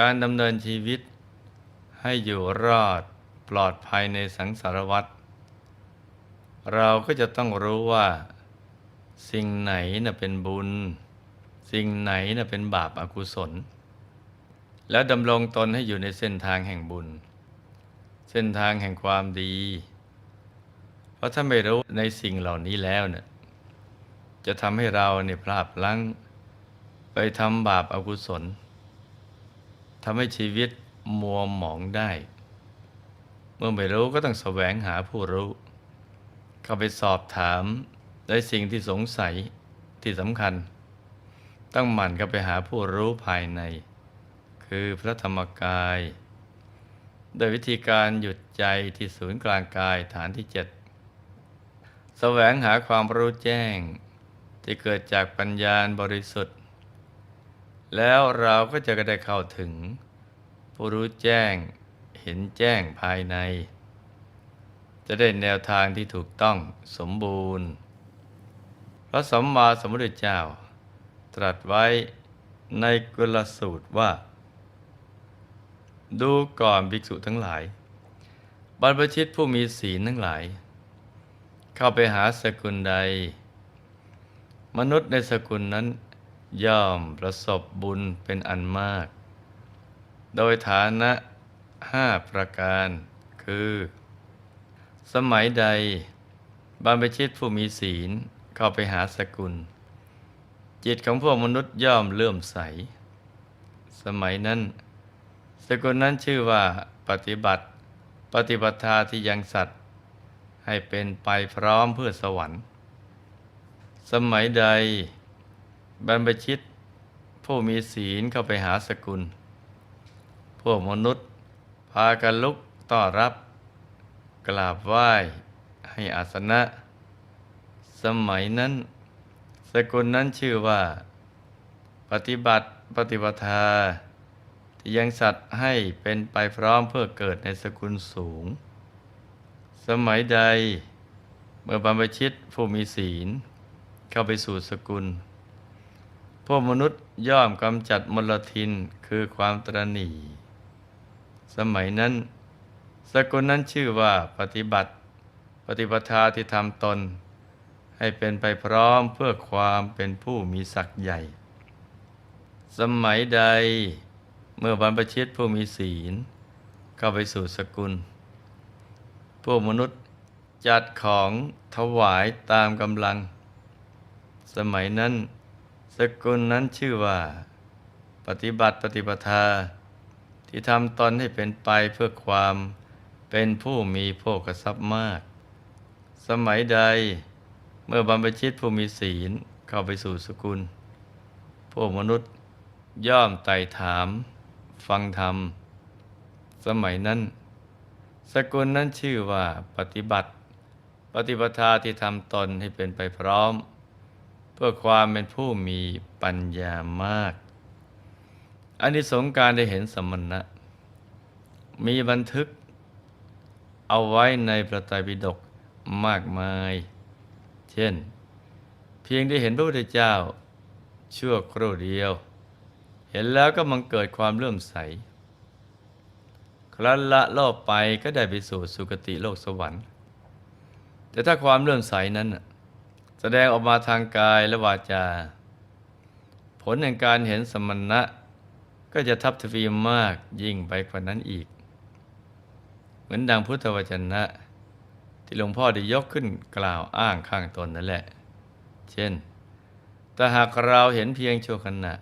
การดำเนินชีวิตให้อยู่รอดปลอดภัยในสังสารวัฏเราก็จะต้องรู้ว่า สิ่งไหนน่ะเป็นบุญ สิ่งไหนน่ะเป็นบาปอากุศล แล้วดำรงตนให้อยู่ในเส้นทางแห่งบุญ เส้นทางแห่งความดี เพราะถ้าไม่รู้ในสิ่งเหล่านี้แล้วเนี่ยจะทำให้เราเนี่ยพลาดลั้งไปทำบาปอากุศล ทำให้ชีวิตมัวหมองได้ เมื่อไม่รู้ก็ต้องแสวงหาผู้รู้ เข้าไปสอบถามได้สิ่งที่สงสัยที่สำคัญ ต้องหมั่นเข้าไปหาผู้รู้ภายใน คือพระธรรมกาย โดยวิธีการหยุดใจที่ศูนย์กลางกายฐานที่เจ็ดแสวงหาความรู้แจ้งที่เกิดจากปัญญาบริสุทธิ์ แล้วเราก็จะได้เข้าถึง ผู้รู้แจ้งเห็นแจ้งภายใน จะได้แนวทางที่ถูกต้องสมบูรณ์ พระสัมมาสัมพุทธเจ้า ตรัสไว้ในกุลสูตรว่า ดูก่อนภิกษุทั้งหลาย บรรพชิตผู้มีศีลทั้งหลาย เข้าไปหาสกุลใด มนุษย์ในสกุลนั้น ย่อมประสบบุญเป็นอันมาก โดยฐานะห้าประการคือ สมัยใดบรรพชิตผู้มีศีลเข้าไปหาสกุล จิตของพวกมนุษย์ย่อมเลื่อมใส สมัยนั้น สกุลนั้นชื่อว่าปฏิบัติ ปฏิบัติทาที่ยังสัตว์ ให้เป็นไปพร้อมเพื่อสวรรค์ สมัยใด บรรพชิต ผู้มีศีลเข้าไปหาสกุล พวกมนุษย์ พากันลุกต้อนรับ กราบไหว้ให้อาสนะ สมัยนั้น สกุลนั้นชื่อว่า ปฏิบัติปฏิปทา ที่ยังสัตว์ให้เป็นไปพร้อมเพื่อเกิดในสกุลสูง สมัยใด เมื่อบรรพชิตผู้มีศีล เข้าไปสู่สกุล พวกมนุษย์ย่อมกำจัดมลทินคือความตรณีสมัยนั้น สกุลนั้นชื่อว่าปฏิบัติ ปฏิปทาที่ทำตน ให้เป็นไปพร้อมเพื่อความเป็นผู้มีศักย์ใหญ่ สมัยใดเมื่อบรรพชิตผู้มีศีลเข้าไปสู่สกุล พวกมนุษย์จัดของถวายตามกำลัง สมัยนั้น สกุลนั้นชื่อว่า ปฏิบัติปฏิปทา ที่ทำตนให้เป็นไปเพื่อความเป็นผู้มีโภคทรัพย์มาก สมัยใดเมื่อบรรพชิตผู้มีศีลเข้าไปสู่สกุล พวกมนุษย์ย่อมไต่ถาม ฟังธรรม สมัยนั้น สกุลนั้นชื่อว่าปฏิบัติ ปฏิปทาที่ทำตนให้เป็นไปพร้อม เพื่อความเป็นผู้มีปัญญามากอันนี้สงการได้เห็นสมณะ มีบันทึก เอาไว้ในพระไตรปิฎกมากมาย เช่น เพียงได้เห็นพระพุทธเจ้า ชั่วครู่เดียว เห็นแล้วก็มังเกิดความเลื่อมใส ครั้นละโลกไปก็ได้ไปสู่สุคติโลกสวรรค์ แต่ถ้าความเลื่อมใสนั้นะ แสดงออกมาทางกายและวาจา ผลแห่งการเห็นสมณะ ก็จะทับทวีมากยิ่งไปกว่านั้นอีก เหมือนดังพุทธวจนะ ที่หลวงพ่อได้ยกขึ้นกล่าวอ้างข้างตนนั่นแหละ เช่น แต่หากเราเห็นเพียงชั่วขณะ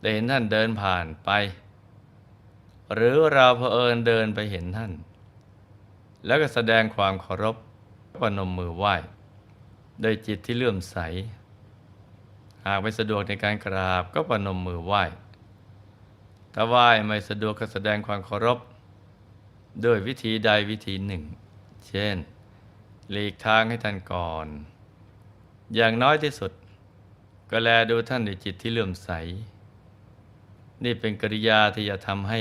ได้เห็นท่านเดินผ่านไป หรือเราเผอิญเดินไปเห็นท่าน แล้วก็แสดงความเคารพปนมมือไหว้ โดยจิตที่เลื่อมใส หากไม่สะดวกในการกราบก็ประนมมือไหว้ ถ้าไหว้ไม่สะดวกก็แสดงความเคารพด้วยวิธีใดวิธีหนึ่ง เช่น หลีกทางให้ท่านก่อน อย่างน้อยที่สุด ก็แลดูท่านด้วยจิตที่เลื่อมใส นี่เป็นกริยาที่จะทำให้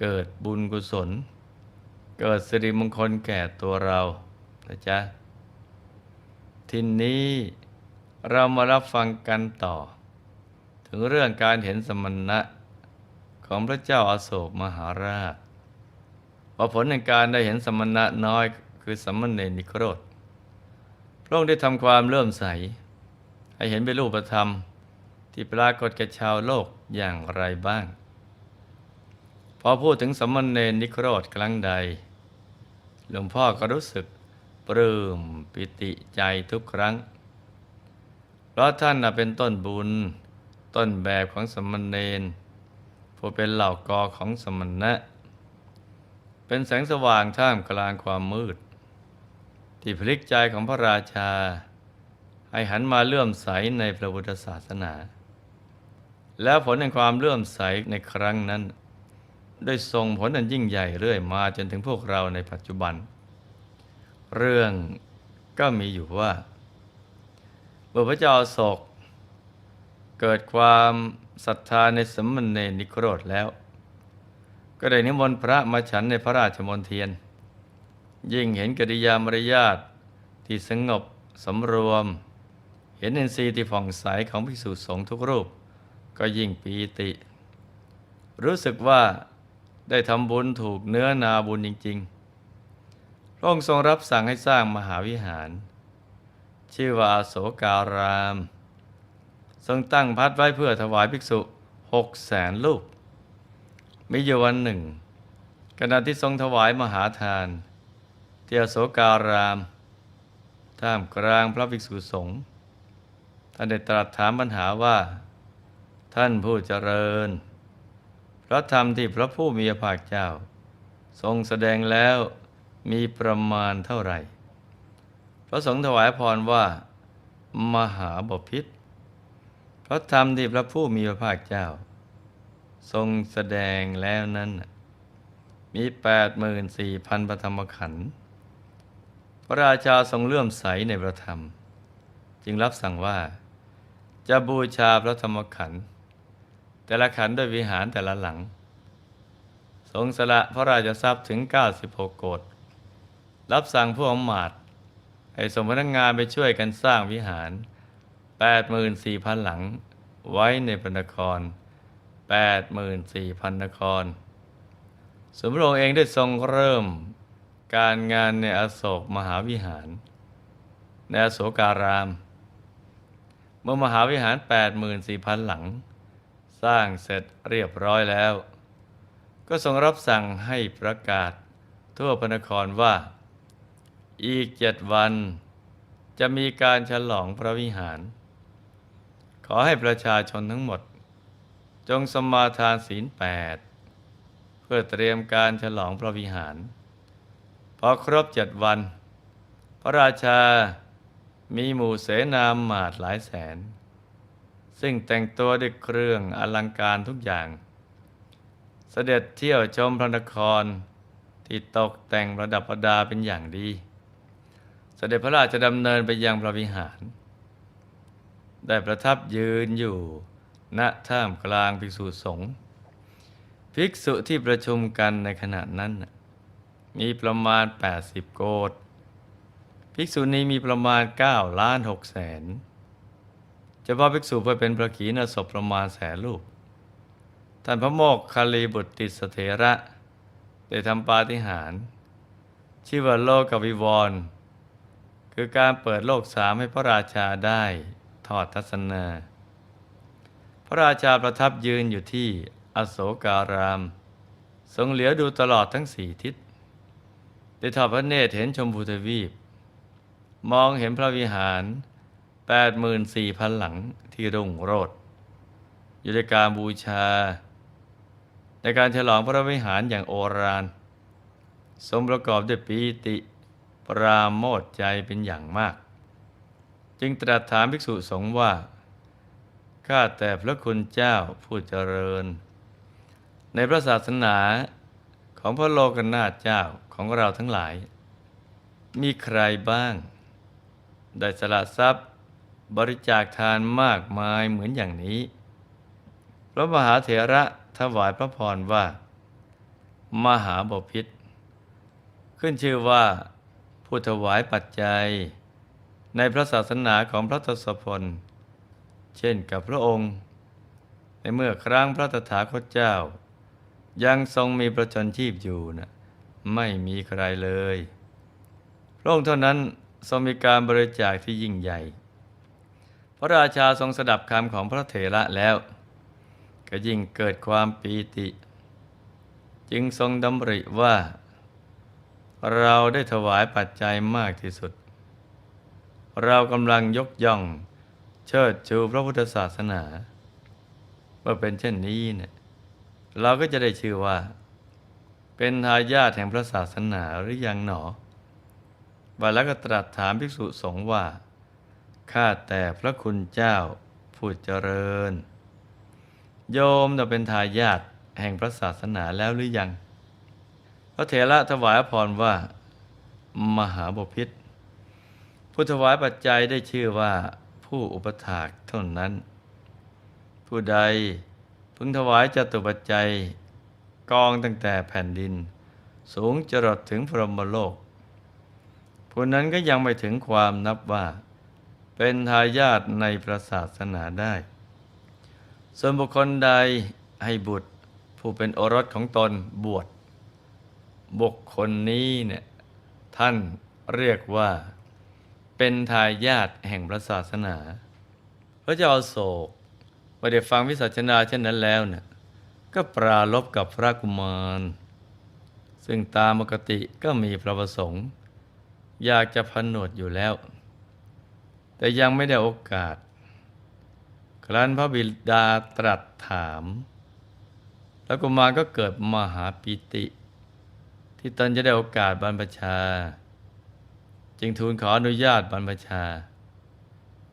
เกิดบุญกุศล เกิดสิริมงคลแก่ตัวเรานะจ๊ะ ทีนี้เรามารับฟังกันต่อ ถึงเรื่องการเห็นสมณะของพระเจ้าอาโศกมหาราชว่าผลในการได้เห็นสมณะน้อยคือสมมเนรนิโครธพระองค์ได้ทำความเลื่อมใส ให้เห็นเป็นรูปธรรม ที่ปรากฏแก่ชาวโลกอย่างไรบ้าง พอพูดถึงสมมเนรนิโครธครั้งใด หลวงพ่อก็รู้สึก ปลื้มปิติใจทุกครั้ง เพราะท่านเป็นต้นบุญ ต้นแบบของสมณเณรผู้เป็นเหล่ากอของสมณะ เป็นแสงสว่างท่ามกลางความมืด ที่พลิกใจของพระราชา ให้หันมาเลื่อมใสในพระพุทธศาสนา แล้วผลแห่งความเลื่อมใสในครั้งนั้น ได้ส่งผลอันยิ่งใหญ่เรื่อยมาจนถึงพวกเราในปัจจุบัน เรื่องก็มีอยู่ว่าเมื่อพระเจ้าศก เกิดความศรัทธาในสมณเณรนิโครธแล้ว ก็ได้นิมนต์พระมาฉันในพระราชมณฑียน ยิ่งเห็นกิริยามารยาทที่สงบสำรวม เห็นอินทรีย์ที่ผ่องใสของภิกษุสงฆ์ทุกรูป ก็ยิ่งปีติ รู้สึกว่าได้ทำบุญถูกเนื้อนาบุญจริง ๆ พระองค์ทรงรับสั่งให้สร้างมหาวิหาร ชื่อว่าอาโศการาม ทรงตั้งพัดไว้เพื่อถวายภิกษุหกแสนลูกมีอยู่วันหนึ่งขณะที่ทรงถวายมหาทานเที่อโศการาม ท่ามกลางพระภิกษุสงฆ์ท่านได้ตรัสถามปัญหาว่า ท่านผู้เจริญ พระธรรมที่พระผู้มีพระภาคเจ้า ทรงแสดงแล้ว มีประมาณเท่าไหร่ พระสงฆ์ถวายพรว่า มหาบพิษพระธรรมที่พระผู้มีพระภาคเจ้า ทรงแสดงแล้วนั้น มีแปดหมื่นสี่พันพระธรรมขันธ์พระราชาทรงเลื่อมใสในพระธรรม จึงรับสั่งว่า จะบูชาพระธรรมขันธ์แต่ละขันธ์ด้วยวิหารแต่ละหลัง ทรงสละพระราชทรัพย์ถึง 96 โกด รับสั่งผู้อำมาตย์ให้สมพนักงานไปช่วยกันสร้างวิหาร 84,000 หลัง ไว้ในพระนคร 84,000 นคร สมพระองค์เองได้ทรงเริ่มการงานในอโศกมหาวิหาร ในอโศการาม เมื่อมหาวิหาร 84,000 หลัง สร้างเสร็จเรียบร้อยแล้ว ก็ทรงรับสั่งให้ประกาศทั่วพระนครว่า อีกเจ็ดวันจะมีการฉลองพระวิหาร ขอให้ประชาชนทั้งหมด จงสมาทานศีลแปดเพื่อเตรียมการฉลองพระวิหาร พอครบเจ็ดวัน พระราชามีหมู่เสนาหมาดหลายแสน ซึ่งแต่งตัวด้วยเครื่องอลังการทุกอย่าง เสด็จเที่ยวชมพระนครที่ตกแต่งประดับประดาเป็นอย่างดี เสด็จพระราชดำเนินไปยังพระวิหาร ได้ประทับยืนอยู่ณท่ามกลางภิกษุสงฆ์ภิกษุที่ประชุมกันในขณะนั้น มีประมาณ 80 โกดภิกษุนี้มีประมาณ 9 ล้าน6แสนเฉพาภิกษุเพื่อเป็นพระขีณาสพประมาณแสนลูกท่านพระโมกคลีบุตรติสเถระ ได้ทำปาฏิหาริย์ชื่อว่าโลกวิวรณ์ คือการเปิดโลกสามให้พระราชาได้ทอดทัศนา พระราชาประทับยืนอยู่ที่อโศการาม ทรงเหลียวดูตลอดทั้งสี่ทิศ ได้ทอดพระเนตรเห็นชมพูทวีป มองเห็นพระวิหาร 84,000 หลังที่รุ่งโรจน์อยู่ในการบูชา ในการฉลองพระวิหารอย่างโอรานทรงประกอบด้วยปีติ ปราโมทใจเป็นอย่างมาก จึงตรัสถามภิกษุสงฆ์ว่า ข้าแต่พระคุณเจ้าผู้เจริญ ในพระศาสนาของพระโลกนาถเจ้าของเราทั้งหลาย มีใครบ้าง ได้สละทรัพย์บริจาคทานมากมายเหมือนอย่างนี้ พระมหาเถระถวายพระพรว่า มหาบพิษขึ้นชื่อว่า ผู้ถวายปัจจัย ในพระศาสนาของพระทศพล เช่นกับพระองค์ ในเมื่อครั้งพระตถาคตเจ้า ยังทรงมีประชนชีพอยู่นะไม่มีใครเลย พระองค์เท่านั้นทรงมีการบริจาคที่ยิ่งใหญ่ พระราชาทรงสดับคำของพระเถระแล้ว ก็ยิ่งเกิดความปีติ จึงทรงดำริว่า เราได้ถวายปัจจัยมากที่สุด เรากำลังยกย่อง เชิดชูพระพุทธศาสนา เมื่อเป็นเช่นนี้เนี่ยเราก็จะได้ชื่อว่าเป็นทายาทแห่งพระศาสนาหรือยังหนอว่าแล้วก็ตรัสถามภิกษุสงฆ์ว่า ข้าแต่พระคุณเจ้าผู้เจริญ โยมจะเป็นทายาทแห่งพระศาสนาแล้วหรือยัง ระเถระถวายพรว่ามหาบพิษผู้ถวายปัจจัยได้ชื่อว่าผู้อุปถากเท่านั้น ผู้ใดพึงถวายจตุปัจจัย กองตั้งแต่แผ่นดิน สูงจรดถึงพรหมโลก ผู้นั้นก็ยังไม่ถึงความนับว่า เป็นทายาทในพระศาสนาได้ ส่วนบุคคลใดให้บุตรผู้เป็นโอรสของตนบวช บุคคลนี้เนี่ยท่านเรียกว่า เป็นทายาทแห่งพระศาสนา พระเจ้าโศกพอได้ฟังวิสัชนาเช่นนั้นแล้วเนี่ยก็ปราลบกับพระกุมาร ซึ่งตามปกติก็มีพระประสงค์ อยากจะพนหนวดอยู่แล้ว แต่ยังไม่ได้โอกาส ครั้นพระบิดาตรัสถาม แล้วกุมารก็เกิดมหาปิติ ที่ตนจะได้โอกาสบรรพชา จึงทูลขออนุญาตบรรพชา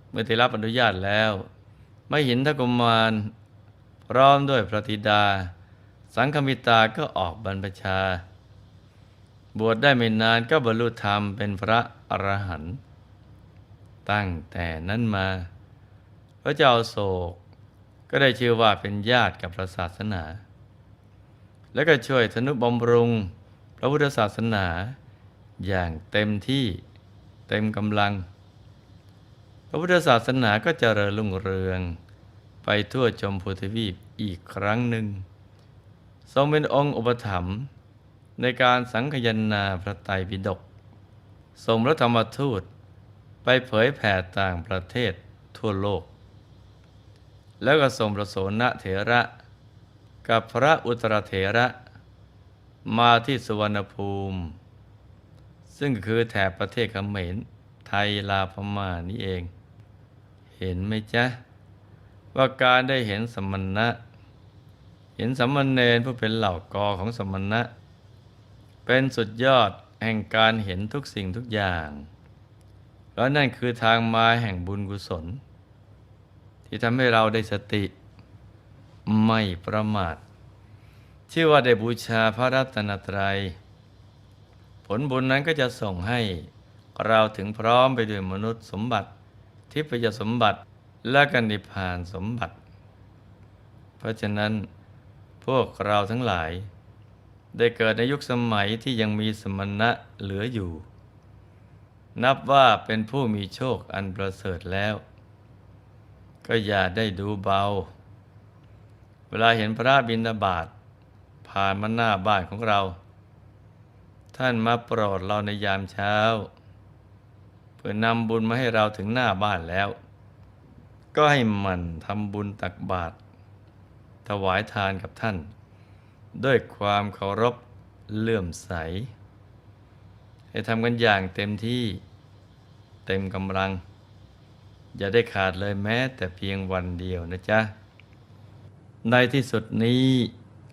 เมื่อได้รับอนุญาตแล้ว ไม่เห็นทกุมารพร้อมด้วยพระธิดา สังคมิตาก็ออกบรรพชา บวชได้ไม่นานก็บรรลุธรรมเป็นพระอรหันต์ตั้งแต่นั้นมา พระเจ้าโศกก็ได้ชื่อว่าเป็นญาติกับพระศาสนา และก็ช่วยธนุบำรุง พระพุทธศาสนาอย่างเต็มที่เต็มกำลัง พระพุทธศาสนาก็จเจริญรุ่งเรือง ไปทั่วชมพูทวีปอีกครั้งหนึ่ง ทรงเป็นองค์อุปถัมภ์ในการสังคยนาพระไตรปิฎกส่งพระธรรมทูตไปเผยแผ่ต่างประเทศทั่วโลก แล้วก็ส่งพระสนเถระ กับพระอุตรเถระ มาที่สุวรรณภูมิ ซึ่งคือแถบประเทศเขมรไทยลาวพม่านี่เอง เห็นไหมจ๊ะ ว่าการได้เห็นสมณะ เห็นสมมณเณรผู้เป็นเหล่ากอของสมณะ เป็นสุดยอดแห่งการเห็นทุกสิ่งทุกอย่าง แล้วนั่นคือทางมาแห่งบุญกุศล ที่ทำให้เราได้สติ ไม่ประมาท ชื่อว่าได้บูชาพระรัตนตรัย ผลบุญนั้นก็จะส่งให้เราถึงพร้อมไปด้วยมนุษย์สมบัติ ทิพยสมบัติและกันนิพานสมบัติ เพราะฉะนั้นพวกเราทั้งหลาย ได้เกิดในยุคสมัยที่ยังมีสมณะเหลืออยู่ นับว่าเป็นผู้มีโชคอันประเสริฐแล้ว ก็อย่าได้ดูเบา เวลาเห็นพระบิณฑบาต ผ่านมาหน้าบ้านของเรา ท่านมาโปรดเราในยามเช้า เพื่อนำบุญมาให้เราถึงหน้าบ้านแล้ว ก็ให้มันทำบุญตักบาตรถวายทานกับท่าน ด้วยความเคารพเลื่อมใส ให้ทำกันอย่างเต็มที่เต็มกำลัง อย่าได้ขาดเลยแม้แต่เพียงวันเดียวนะจ๊ะ ในที่สุดนี้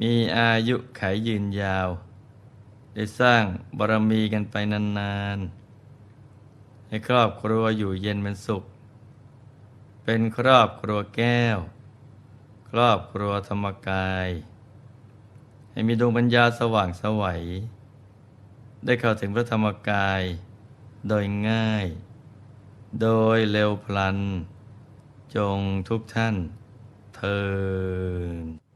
มีอายุไขยืนยาว ได้สร้างบารมีกันไปนานๆ ให้ครอบครัวอยู่เย็นเป็นสุข เป็นครอบครัวแก้ว ครอบครัวธรรมกาย ให้มีดวงปัญญาสว่างสวัย ได้เข้าถึงพระธรรมกาย โดยง่าย โดยเร็วพลัน จงทุกท่านเทิน